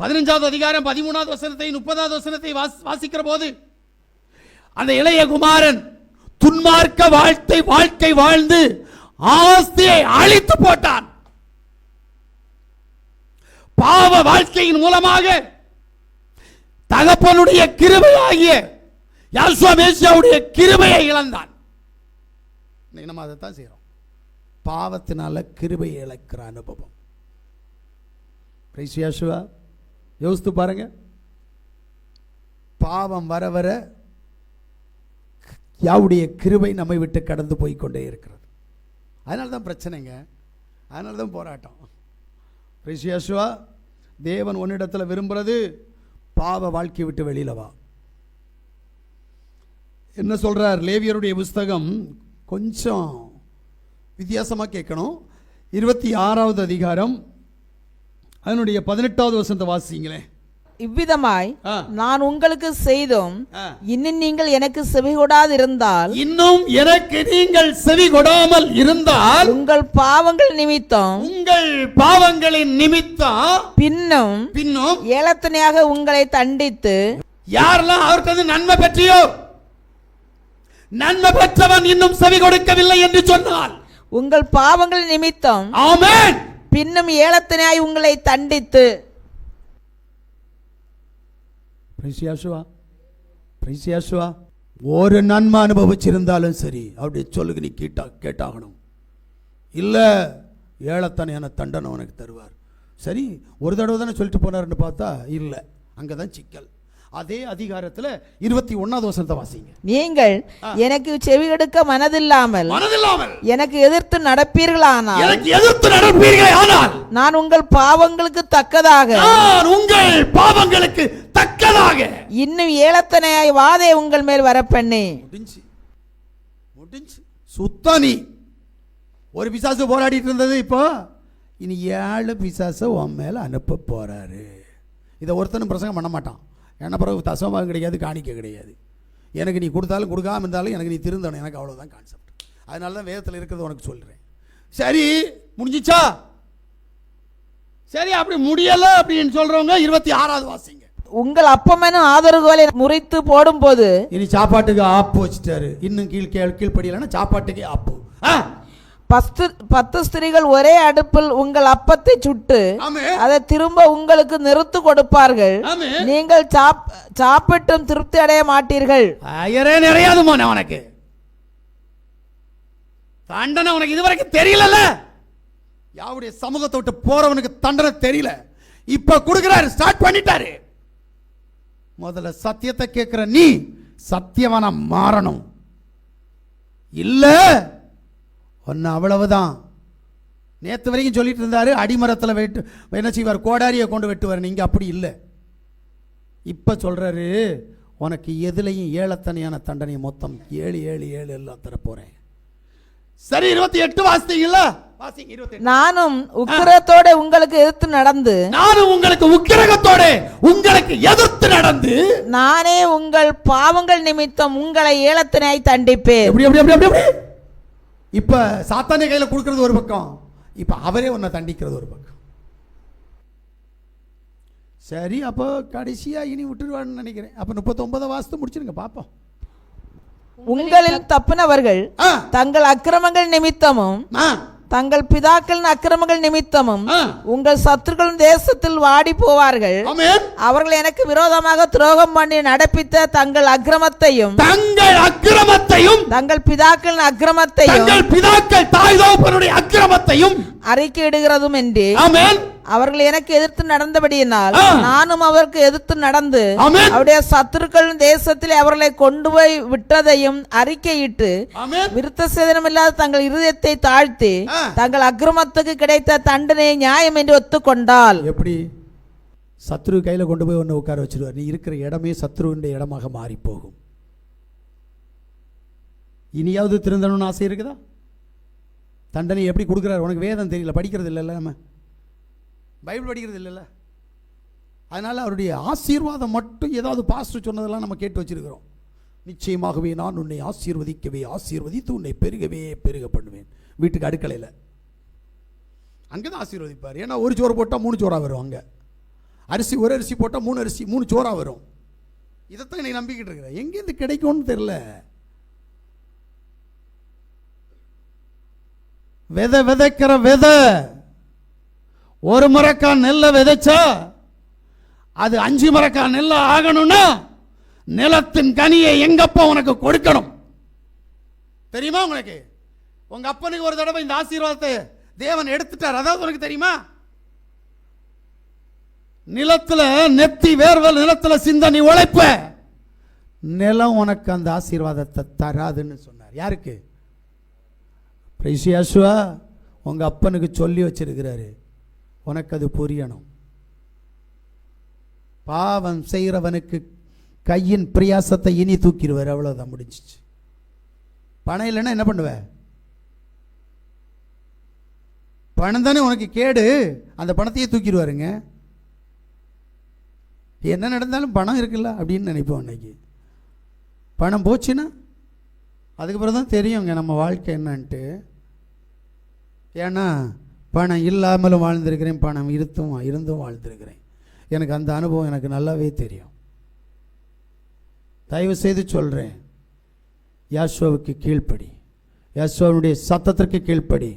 பதினஞ்சாவது அதிகாரம் பதிமூணாவது வசனத்தை முப்பதாவது வசனத்தை வாசிக்கிற போது அந்த இளைய குமாரன் துன்மார்க்க வாழ்க்கை வாழ்க்கை வாழ்ந்து ஆஸ்தியை அழித்து போட்டான். பாவ வாழ்க்கையின் மூலமாக தகப்பனுடைய கிருபையாகிய யாசுவாமேசியாவுடைய கிருபையை இழந்தான். இன்னைக்கு அதைத்தான் செய்கிறோம் பாவத்தினால கிருபையை இழக்கிற அனுபவம். பிரைஸ் யாசுவா யோசித்து பாருங்க. பாவம் வர வர யாவுடைய கிருபை நம்மை விட்டு கடந்து போய் கொண்டே இருக்கிறது. அதனால தான் பிரச்சனைங்க. அதனால தான் போராட்டம் பிரைஸ் தேவன் உன்னிடத்தில் விரும்புகிறது பாவ வாழ்க்கை விட்டு வெளியில் வா. என்ன சொல்கிறார் லேவியருடைய புஸ்தகம் கொஞ்சம் வித்தியாசமாக கேட்கணும். இருபத்தி ஆறாவது அதிகாரம் அதனுடைய பதினெட்டாவது வசனத்தை வாசிங்களேன் இவ்விதமாய். நான் உங்களுக்கு செய்தும். இன்னும் நீங்கள் எனக்கு செவிகொடாதிருந்தால் இன்னும் எனக்கு நீங்கள் செவி கொடாமல் இருந்தால் உங்கள் பாவங்கள் நிமித்தம் உங்கள் பாவங்களின் நிமித்தம் பின்னும் பின்னும் ஏலத்தனையாக உங்களை தண்டித்து யாரெல்லாம் அவருக்கு வந்து நன்மை பெற்றியோ நன்மை பெற்றவன் இன்னும் செவி கொடுக்கவில்லை என்று சொன்னால் உங்கள் பாவங்கள் நிமித்தம் ஆமென் பின்னும் ஏலத்தினாய் உங்களை தண்டித்து. ஒரு நன்மை அனுபவிச்சிருந்தாலும் சரி அப்படி சொல்லுங்க நீ கேட்டா கேட்டாகணும். இல்லை ஏழத்தனையான தண்டனை உனக்கு தருவார். சரி ஒரு தடவை தானே சொல்லிட்டு போனார்னு பார்த்தா இல்லை. அங்கே தான் சிக்கல். அதே அதிகாரத்தில் இருபத்தி ஒன்றாவது வசனத்தை வாசிங்க. நீங்கள் எனக்கு செவிகெடுக்க மனதில்லாமல் மனதில்லாமல் எனக்கு எதிர்த்து நடப்பீர்களானால் எனக்கு எதிர்த்து நடப்பீர்களே ஆனால் நான் உங்கள் பாவங்களுக்கு தக்கதாக நான் உங்கள் பாவங்களுக்கு தக்கதாக இன்னும் ஏலத்தனையாய் வாதை உங்கள் மேல் வரப்பண்ணி. முடிஞ்சு. முடிஞ்சு. சுத்தம் நீ. ஒரு பிசாசு போராடிட்டு இருந்தது இப்போ. இனி ஏழு பிசாசை உன் மேலே அனுப்ப போறாரு. இதை ஒருத்தனும் பிரசங்கம் பண்ண மாட்டான். என்ன பிறகு தசமாக கிடையாது காணிக்க கிடையாது. எனக்கு நீ கொடுத்தாலும் கொடுக்காம இருந்தாலும் எனக்கு நீ திருந்தணும். எனக்கு அவ்வளோதான் கான்செப்ட் அதனால தான் வேதத்தில் இருக்கிறது உனக்கு சொல்கிறேன் சரி முடிஞ்சிச்சா? சரி அப்படி முடியல அப்படின்னு சொல்றவங்க இருபத்தி ஆறாவது வாசிங்க. உங்கள் அப்பமெனும் ஆதரவுகளை முறித்து போடும்போது இனி சாப்பாட்டுக்கு ஆப்பு வச்சுட்டாரு. இன்னும் கீழ் கீழ் கீழ்ப்படியலைன்னா சாப்பாட்டுக்கே ஆப்பு. ஆ? பத்து பத்து ஸ்திரீகள் ஒரே அடுப்பில் உங்கள் அப்பத்தை சுட்டு அதை திரும்ப உங்களுக்கு நிறுத்து கொடுப்பார்கள். நீங்கள் சாப் சாப்பிட்டும் திருப்தி அடைய மாட்டீர்கள். ஐயரே நிறையாது மோனே உனக்கு. தண்டனை உனக்கு இதுவரைக்கும் தெரியலல்ல. யாவுடைய சமூகத்தை விட்டு போறவனுக்கு தண்டனை தெரியல. இப்ப கொடுக்கிறாரு ஸ்டார்ட் பண்ணிட்டாரு. முதல்ல சத்தியத்தை கேட்கிற நீ சத்தியவன மாறணும். இல்ல ஒன்னு அவ்வளவுதான். நேத்து வரைக்கும் சொல்லிட்டு இருந்தாரு அடிமரத்தில் வெட்டு என்ன செய்வார்? கோடாரியை கொண்டு வெட்டுவார். நீங்க அப்படி இல்லை. இப்ப சொல்றாரு உனக்கு எதுலையும் ஏழத்தனையான தண்டனை மொத்தம் ஏழு ஏழு ஏழு எல்லாம் தரப்போறேன். சரி இருபத்தி எட்டு வாசித்தீங்களா நானும் உக்கிரத்தோட உங்களுக்கு எதிர்த்து நடந்து நானும் உங்களுக்கு உக்கிரகத்தோட உங்களுக்கு எதிர்த்து நடந்து நானே உங்கள் பாவங்கள் நிமித்தம் உங்களை ஏலத்தினாய் தண்டிப்பேன் எப்படி எப்படி எப்படி எப்படி எப்படி இப்ப சாத்தானே கையில கொடுக்கிறது ஒரு பக்கம். இப்ப அவரே உன்னை தண்டிக்கிறது ஒரு பக்கம். சரி அப்போ கடைசியா இனி விட்டுருவான்னு நினைக்கிறேன். அப்ப முப்பத்தொன்பதை வாசத்து முடிச்சிருங்க பாப்போம். உங்களில் தப்பினவர்கள் தங்கள் அக்கிரமங்கள் நிமித்தமும் தங்கள் பிதாக்களின் அக்கிரமங்கள் நிமித்தமும் உங்கள் சத்துருக்கள் தேசத்தில் வாடி போவார்கள் அவர்கள் எனக்கு விரோதமாக துரோகம் பண்ணி நடப்பித்த தங்கள் அக்கிரமத்தையும் தங்கள் அக்கிரமத்தையும் தங்கள் பிதாக்களின் அக்கிரமத்தையும் பிதாக்கள் தாய் தகப்பனுடைய அக்கிரமத்தையும் அறிக்கையிடுகிறதும் என்று அவர்கள் எனக்கு எதிர்த்து நடந்தபடியினால். நானும் அவருக்கு எதிர்த்து நடந்து அவருடைய சத்துருக்களின் தேசத்தில் அவர்களை கொண்டு போய் விட்டதையும் அறிக்கையிட்டு விருத்த சேதனமில்லாத தங்கள் இருதயத்தை தாழ்த்தி. தங்கள் அக்கிரமத்துக்கு கிடைத்த தண்டனை நியாயம் என்று ஒத்துக்கொண்டால் எப்படி? சத்ரு கையில கொண்டு போய் ஒன்று உட்கார வச்சிருவார். நீ இருக்கிற இடமே சத்ருவின் இடமாக மாறி போகும் இனியாவது திருந்தணும்னு ஆசை இருக்குதா? தண்டனை எப்படி கொடுக்குறாரு? உனக்கு வேதம் தெரியல படிக்கிறது இல்லைல்ல நம்ம. பைபிள் படிக்கிறது இல்லைல்ல? அதனால் அவருடைய ஆசீர்வாதம் மட்டும் ஏதாவது பாஸ்டர் சொன்னதெல்லாம் நம்ம கேட்டு வச்சிருக்கிறோம். நிச்சயமாகவே நான் உன்னை ஆசீர்வதிக்கவே ஆசீர்வதித்து உன்னை பெருகவே பெருக பண்ணுவேன். வீட்டுக்கு அடுக்கலையில். அங்கே தான் ஆசீர்வதிப்பார். ஏன்னா ஒரு சோறு போட்டால் மூணு சோறாக வரும் அங்கே. அரிசி ஒரு அரிசி போட்டால் மூணு அரிசி மூணு சோறாக வரும். இதைத்தான் நீ நம்பிக்கிட்டு இருக்கிற. எங்கேருந்து கிடைக்கும்னு தெரில விதை விதைக்கிற விதை. ஒரு மரக்கா நெல்லை விதைச்சா அது அஞ்சு மரக்கா நெல்லை ஆகணும்னா நிலத்தின் கனியை எங்கப்பா உனக்கு கொடுக்கணும்? தெரியுமா உங்களுக்கு? உங்க அப்பனுக்கு ஒரு தடவை இந்த ஆசீர்வாதத்தை தேவன் எடுத்துட்டார். அதாவது உனக்கு தெரியுமா? நிலத்தில் நெத்தி வேர்வல் நிலத்தில் சிந்த நீ உழைப்ப. நிலம் உனக்கு அந்த ஆசீர்வாதத்தை தராதுன்னு சொன்னார். யாருக்கு? பிரைசியாசுவா உங்க அப்பனுக்கு சொல்லி வச்சிருக்கிறாரு. உனக்கு அது புரியணும். பாவம் செய்கிறவனுக்கு கையின் பிரயாசத்தை இனி தூக்கிடுவார். அவ்வளோதான் முடிஞ்சிச்சு. பணம் இல்லைன்னா என்ன பண்ணுவ? பணம் தானே உனக்கு கேடு. அந்த பணத்தையே தூக்கிடுவாருங்க. என்ன நடந்தாலும் பணம் இருக்குல்ல அப்படின்னு நினைப்போம் அன்னைக்கு. பணம் போச்சுன்னா அதுக்கப்புறம் தான் தெரியுங்க நம்ம வாழ்க்கை என்னன்ட்டு. ஏன்னா பணம் இல்லாமலும் வாழ்ந்திருக்கிறேன் பணம் இருத்தும் இருந்தும் வாழ்ந்திருக்கிறேன். எனக்கு அந்த அனுபவம் எனக்கு நல்லாவே தெரியும். தயவு செய்து சொல்கிறேன் யாஷோவுக்கு கீழ்ப்படி. யாஸ்வாவுடைய சத்தத்திற்கு கீழ்ப்படி.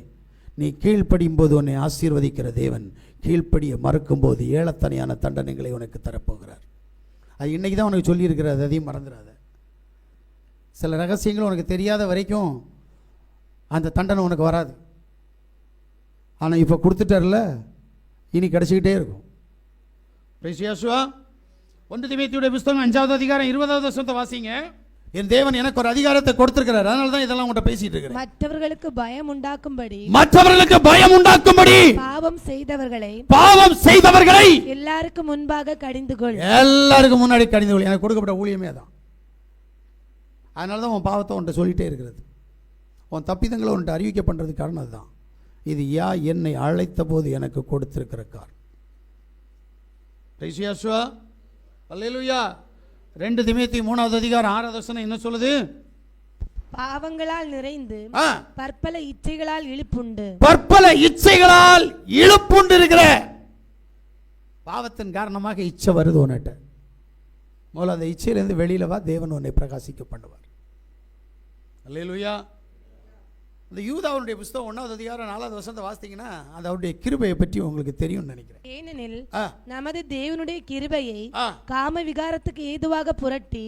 நீ கீழ்ப்படியும் போது உன்னை ஆசீர்வதிக்கிற தேவன் கீழ்ப்படியை மறுக்கும்போது ஏழத்தனையான தண்டனைகளை உனக்கு தரப்போகிறார். அது இன்றைக்கி தான் உனக்கு சொல்லியிருக்கிறார் அதையும் மறந்துடாத. சில ரகசியங்கள் உனக்கு தெரியாத வரைக்கும் அந்த தண்டனை உனக்கு வராது. ஆனால் இப்போ கொடுத்துட்டார்ல இனி கிடச்சிக்கிட்டே இருக்கும். பேசியாசுவா ஒன்று திமேத்தியுடைய புஸ்தகம் அஞ்சாவது அதிகாரம் இருபதாவது வருஷத்தை வாசிங்க. என் தேவன் எனக்கு ஒரு அதிகாரத்தை கொடுத்திருக்கிறார். அதனால தான் இதெல்லாம் உங்கள்கிட்ட பேசிட்டு இருக்கிறேன். மற்றவர்களுக்கு பயம் உண்டாக்கும்படி மற்றவர்களுக்கு பயம் உண்டாக்கும்படி பாவம் செய்தவர்களை பாவம் செய்தவர்களை எல்லாருக்கும் முன்பாக கடிந்து கொள் எல்லாருக்கும் முன்னாடி கடிந்து கொள் எனக்கு கொடுக்கப்பட்ட ஊழியமே தான் அதனால தான் உன் பாவத்தை உன்ட்ட சொல்லிட்டே இருக்கிறது. உன் தப்பிதங்களை உன்ட்ட அறிவிக்க பண்ணுறதுக்கு காரணம் அதுதான். இது யா என்னை அழைத்த போது எனக்கு கொடுத்திருக்கிற கார் ரைசியாசுவா அல்லேலூயா ரெண்டு திமேத்தி மூணாவது அதிகாரம் ஆறாவது வசனம் என்ன சொல்லுது? பாவங்களால் நிறைந்து பற்பல இச்சைகளால் இழுப்புண்டு. பற்பல இச்சைகளால் இழுப்புண்டு இருக்கிற பாவத்தின் காரணமாக இச்சை வருது உன்கிட்ட முதல்ல அந்த இச்சையிலேருந்து வெளியில வா தேவன் உன்னை பிரகாசிக்க பண்ணுவார். அல்லேலூயா இந்த யூதாவுடைய புஸ்தகம் ஒன்றாவது அதிகாரம் நாலாவது வருஷத்தை வாசித்தீங்கன்னா அது அவருடைய கிருபையை பற்றி உங்களுக்கு தெரியும்னு நினைக்கிறேன். ஏனெனில் நமது தேவனுடைய கிருபையை காம விகாரத்துக்கு ஏதுவாக புரட்டி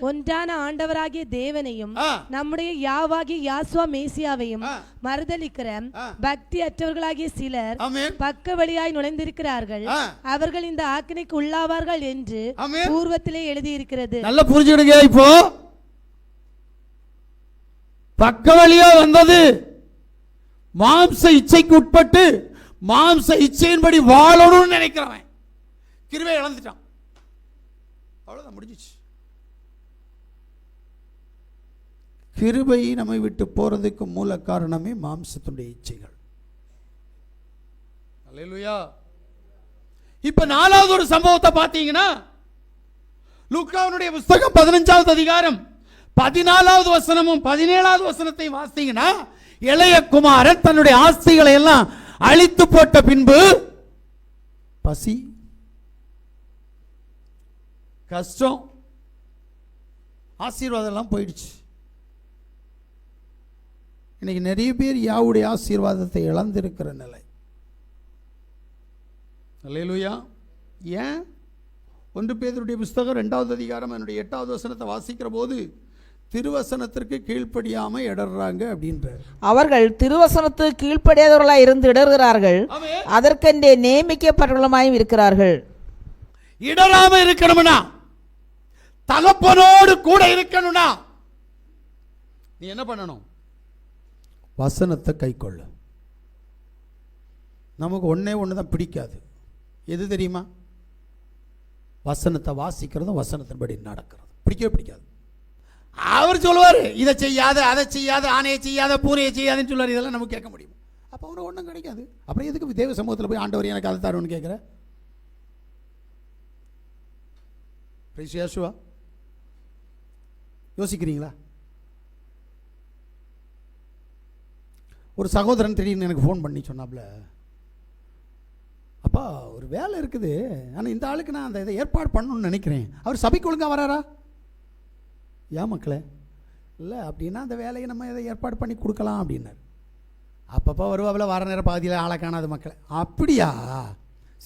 ஒன்றான ஆண்டவராகிய தேவனையும் நம்முடைய யாவாகிய யாஸ்வா மேசியாவையும் ஆ. பக்தி அற்றவர்களாகிய சிலர் பக்க வழியாய் நுழைந்திருக்கிறார்கள். அவர்கள் இந்த ஆக்கினைக்கு உள்ளாவார்கள் என்று பூர்வத்திலே எழுதியிருக்கிறது. நல்லா புரிஞ்சுடுங்க இப்போ. பக்க வழியா வந்தது. மாம்ச இச்சைக்கு உட்பட்டு மாம்ச இச்சையின்படி வாழணும்னு நினைக்கிறவன். கிருவை இழந்துட்டான். அவ்வளவுதான் முடிஞ்சிச்சு. கிருபை நம்மை விட்டு போறதுக்கு மூல காரணமே மாம்சத்துடைய இச்சைகள். அல்லேலூயா. இப்ப நாலாவது ஒரு சம்பவத்தை பார்த்தீங்கன்னா லூக்காவுடைய புஸ்தகம் பதினஞ்சாவது அதிகாரம். பதினாலாவது வசனமும் பதினேழாவது வசனத்தையும் வாசித்தீங்கன்னா இளைய குமாரன் தன்னுடைய ஆஸ்திகளை எல்லாம் அழித்து போட்ட பின்பு பசி கஷ்டம் ஆசீர்வாதம் எல்லாம் போயிடுச்சு. இன்னைக்கு நிறைய பேர் யாவுடைய ஆசீர்வாதத்தை இழந்திருக்கிற நிலை. அல்லேலூயா. ஏன்? ஒன்று பேருடைய புஸ்தகம் ரெண்டாவது அதிகாரம் என்னுடைய எட்டாவது வசனத்தை வாசிக்கிற போது திருவசனத்திற்கு கீழ்ப்படியாம இடர்றாங்க அப்படின்றார். அவர்கள் திருவசனத்து கீழ்ப்படியாதவர்களாய் இருந்து இடறுகிறார்கள் அதற்கென்றே நியமிக்கப்பட்டவர்களுமாயும் இருக்கிறார்கள். இடராம இருக்கணும்னா தகப்பனோடு கூட இருக்கணும்னா நீ என்ன பண்ணணும்? வசனத்தை கைக்கொள்ள நமக்கு ஒண்ணே ஒன்று தான் பிடிக்காது. எது தெரியுமா? வசனத்தை வாசிக்கிறதும் வசனத்தின்படி நடக்கிறது. பிடிக்கவே பிடிக்காது. அவர் சொல்லுவார் இதை செய்யாத அதை செய்யாத ஆணையை செய்யாத பூனையை செய்யாதுன்னு சொல்லுவார் இதெல்லாம் நமக்கு கேட்க முடியும். அப்போ அவனுக்கு ஒன்றும் கிடைக்காது. அப்புறம் எதுக்கு தேவ சமூகத்தில் போய் ஆண்டவர் எனக்கு அதை தரும்னு கேட்குற? யேசுவா யோசிக்கிறீங்களா? ஒரு சகோதரன் திடீர்னு எனக்கு ஃபோன் பண்ணி சொன்னாப்புல அப்பா அப்பா ஒரு வேலை இருக்குது. ஆனால் இந்த ஆளுக்கு நான் அந்த இதை ஏற்பாடு பண்ணணும்னு நினைக்கிறேன். அவர் சபைக்கு ஒழுங்கா வராரா? ஏன் மக்களே இல்லை அப்படின்னா அந்த வேலையை நம்ம இதை ஏற்பாடு பண்ணி கொடுக்கலாம் அப்படின்னாரு. அப்பப்போ வருவாவில் வர நேரம் பாதியில் ஆளை காணாத மக்களை. அப்படியா?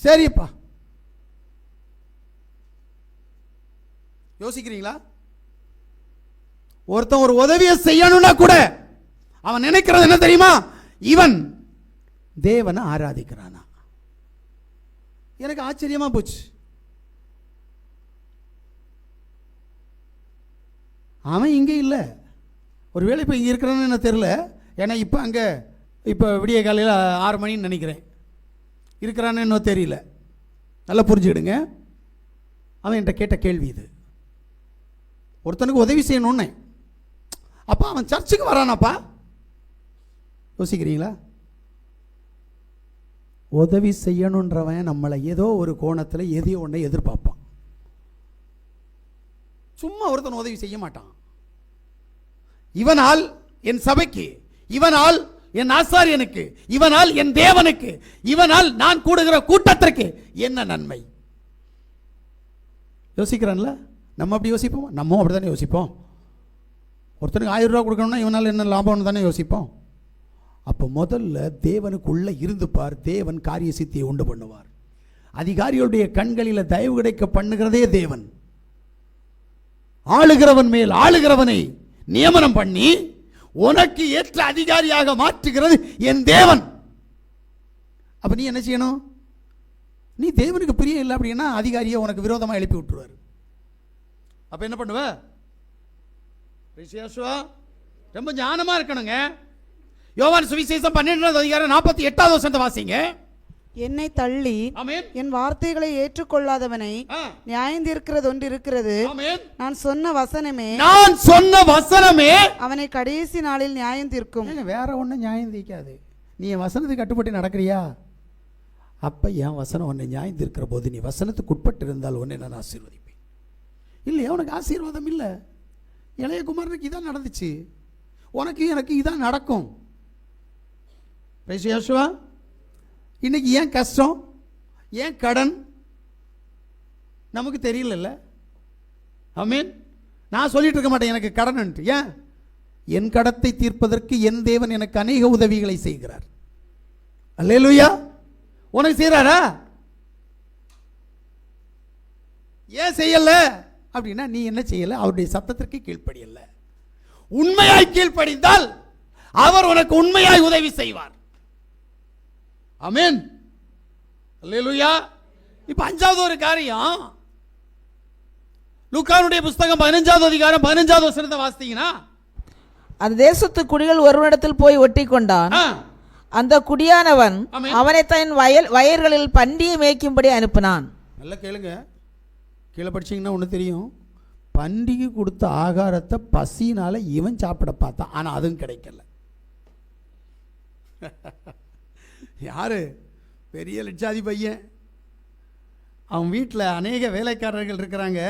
சரிப்பா. யோசிக்கிறீங்களா? ஒருத்தன் ஒரு உதவியை செய்யணும்னா கூட அவன் நினைக்கிறது என்ன தெரியுமா? இவன் தேவனை ஆராதிக்கிறானா. எனக்கு ஆச்சரியமா போச்சு. அவன் இங்கே இல்லை. ஒருவேளை இப்போ இங்கே இருக்கிறான்னு எனக்கு தெரில ஏன்னா இப்போ அங்கே இப்போ விடிய காலையில் ஆறு மணின்னு நினைக்கிறேன். இருக்கிறான்னு இன்னும் தெரியல. நல்லா புரிஞ்சுக்கிடுங்க. அவன் என்கிட்ட கேட்ட கேள்வி இது. ஒருத்தனுக்கு உதவி செய்யணும்னு. அப்போ அவன் சர்ச்சுக்கு வரானாப்பா? யோசிக்கிறீங்களா? உதவி செய்யணுன்றவன் நம்மளை ஏதோ ஒரு கோணத்தில் எதையோ ஒன்றை எதிர்பார்ப்பான் சும்மா ஒருத்தன் உதவி செய்ய மாட்டான். இவனால் என் சபைக்கு இவனால் என் ஆசாரியனுக்கு இவனால் என் தேவனுக்கு இவனால் நான் கூடுகிற கூட்டத்திற்கு என்ன நன்மை? யோசிக்கிறான்ல? நம்ம அப்படி யோசிப்போம்? நம்ம அப்படி தானே யோசிப்போம். ஒருத்தனுக்கு ஆயிரம் ரூபா கொடுக்கணும்னா இவனால் என்ன லாபம்னு தானே யோசிப்போம். அப்போ முதல்ல தேவனுக்குள்ளே இருந்து பார் தேவன் காரிய சித்தியை உண்டு பண்ணுவார். அதிகாரிகளுடைய கண்களில் தயவு கிடைக்க பண்ணுகிறதே தேவன். ஆளுகிறவன் மேல் ஆளுகிறவனை நியமனம் பண்ணி உனக்கு ஏற்ற அதிகாரியாக மாற்றுகிறது என் தேவன். அப்ப நீ என்ன செய்யணும்? நீ தேவனுக்கு பிரியம் இல்லை அப்படின்னா அதிகாரியை உனக்கு விரோதமாக எழுப்பி விட்டுருவார். அப்போ என்ன பண்ணுவ? ரிஷியாசுவா ரொம்ப ஞானமாக இருக்கணுங்க. யோவான் சுவிசேஷம் பன்னெண்டாவது அதிகாரம் நாற்பத்தி எட்டாவது வருஷத்தை வாசிங்க. என்னை தள்ளி ஆமென். என் வார்த்தைகளை ஏற்றுக்கொள்ளாதவனை நியாயந்திருக்கிறது ஒன்று இருக்கிறது ஆமென். நான் சொன்ன வசனமே நான் சொன்ன வசனமே அவனை கடைசி நாளில் நியாயந்திருக்கும் வேற ஒன்றும் நியாயம் தீக்காது நீ என் வசனத்துக்கு கட்டுப்பட்டு நடக்கிறியா? அப்போ என் வசனம் உன்னை நியாயம் தீர்க்கிற போது நீ வசனத்துக்கு உட்பட்டு இருந்தால் உன்னை நான் ஆசீர்வதிப்பேன். இல்லையா உனக்கு ஆசீர்வாதம் இல்லை. இளைய குமாரனுக்கு இதான் நடந்துச்சு. உனக்கு எனக்கு இதான் நடக்கும். யோசுவா. இன்றைக்கி ஏன் கஷ்டம்? ஏன் கடன்? நமக்கு தெரியலல்ல. மீன் நான் சொல்லிட்டு இருக்க மாட்டேன் எனக்கு கடன் ஏன்? என் கடத்தை தீர்ப்பதற்கு என் தேவன் எனக்கு அநேக உதவிகளை செய்கிறார். அல்லேலுயா உனக்கு செய்கிறாரா ஏன் செய்யலை? அப்படின்னா நீ என்ன செய்யலை? அவருடைய சத்தத்திற்கு கீழ்ப்படியலை உண்மையாய் கீழ்ப்படிந்தால் அவர் உனக்கு உண்மையாய் உதவி செய்வார். ஆமென் அல்லேலூயா இப்ப அஞ்சாவது ஒரு காரியம். லூக்கானுடைய புஸ்தகம் பதினஞ்சாவது அதிகாரம் பதினஞ்சாவது வசனத்தை வாசித்தீங்கன்னா. அந்த தேசத்து குடிகள் ஒருவனிடத்தில் போய் ஒட்டி கொண்டான் அந்த குடியானவன். அவனை தன் வயல் வயல்களில் பண்டியை மேய்க்கும்படி அனுப்பினான். நல்லா கேளுங்க. கீழே படிச்சீங்கன்னா ஒன்று தெரியும். பண்டிகை கொடுத்த ஆகாரத்தை பசினால இவன் சாப்பிட பார்த்தான். ஆனால் அதுவும் கிடைக்கல. யார்? பெரிய லட்சாதி பையன். அவன் வீட்டில் அநேக வேலைக்காரர்கள் இருக்கிறாங்க.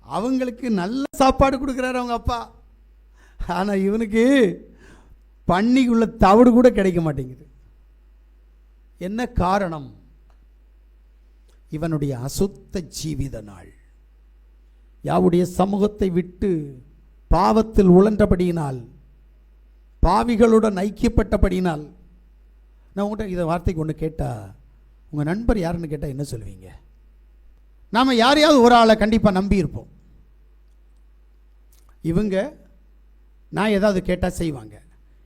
அவங்களுக்கு நல்ல சாப்பாடு கொடுக்குறாரு அவங்க அப்பா. ஆனால் இவனுக்கு பண்ணிக்குள்ள தவிடு கூட கிடைக்க மாட்டேங்குது. என்ன காரணம்? இவனுடைய அசுத்த ஜீவித நாள். யாவுடைய சமூகத்தை விட்டு பாவத்தில் உழன்றபடியினால் பாவிகளுடன் ஐக்கியப்பட்டபடியினால் நான் உங்கள்கிட்ட இதை வார்த்தைக்கு ஒன்று கேட்டால் உங்கள் நண்பர் யாருன்னு கேட்டால் என்ன சொல்லுவீங்க? நாம் யாரையாவது ஒரு ஆளை கண்டிப்பாக நம்பியிருப்போம் இவங்க நான் ஏதாவது கேட்டால் செய்வாங்க.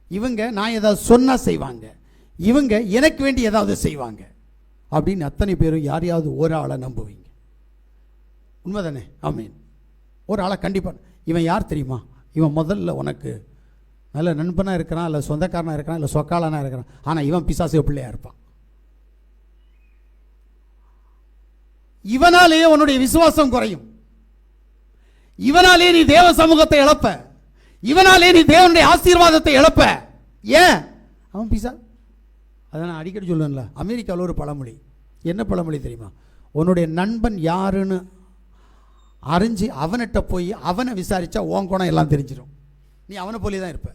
இவங்க நான் ஏதாவது சொன்னால் செய்வாங்க. இவங்க எனக்கு வேண்டி ஏதாவது செய்வாங்க. அப்படின்னு அத்தனை பேரும் யாரையாவது ஒரு ஆளை நம்புவீங்க. உண்மைதானே? ஆமீன். ஒரு ஆளை கண்டிப்பாக இவன் யார் தெரியுமா? இவன் முதல்ல உனக்கு நல்ல நண்பனாக இருக்கிறான் இல்லை சொந்தக்காரனாக இருக்கிறான் இல்லை சொக்காலனாக இருக்கிறான். ஆனால் இவன் பிசாசிய பிள்ளையாக இருப்பான். இவனாலேயே உன்னுடைய விசுவாசம் குறையும். இவனாலே நீ தேவ சமூகத்தை இழப்ப. இவனாலே நீ தேவனுடைய ஆசீர்வாதத்தை இழப்ப. ஏன்? அவன் பிசா அதை நான் அடிக்கடி சொல்லுவேன்ல அமெரிக்காவில் ஒரு பழமொழி. என்ன பழமொழி தெரியுமா? உன்னுடைய நண்பன் யாருன்னு அறிஞ்சு அவன்கிட்ட போய் அவனை விசாரிச்சா ஓன் குணம் எல்லாம் தெரிஞ்சிடும் நீ அவனை போலி தான் இருப்ப.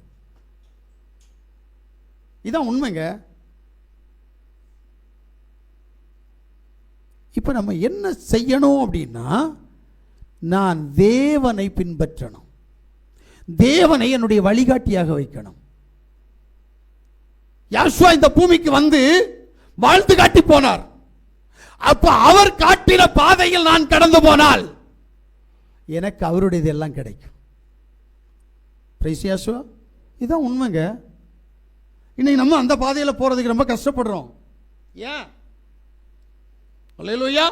இதான் உண்மைங்க. இப்போ நம்ம என்ன செய்யணும் அப்படின்னா நான் தேவனை பின்பற்றணும். தேவனை என்னுடைய வழிகாட்டியாக வைக்கணும். யாசுவா இந்த பூமிக்கு வந்து வாழ்த்து காட்டி போனார். அப்ப அவர் காட்டின பாதையில் நான் கடந்து போனால் எனக்கு அவருடையது எல்லாம் கிடைக்கும். பிரைஸ் யாசுவா இதுதான் உண்மைங்க. இன்னைக்கு நம்ம அந்த பாதையில் போகிறதுக்கு ரொம்ப கஷ்டப்படுறோம். ஏன் அல்லேலூயா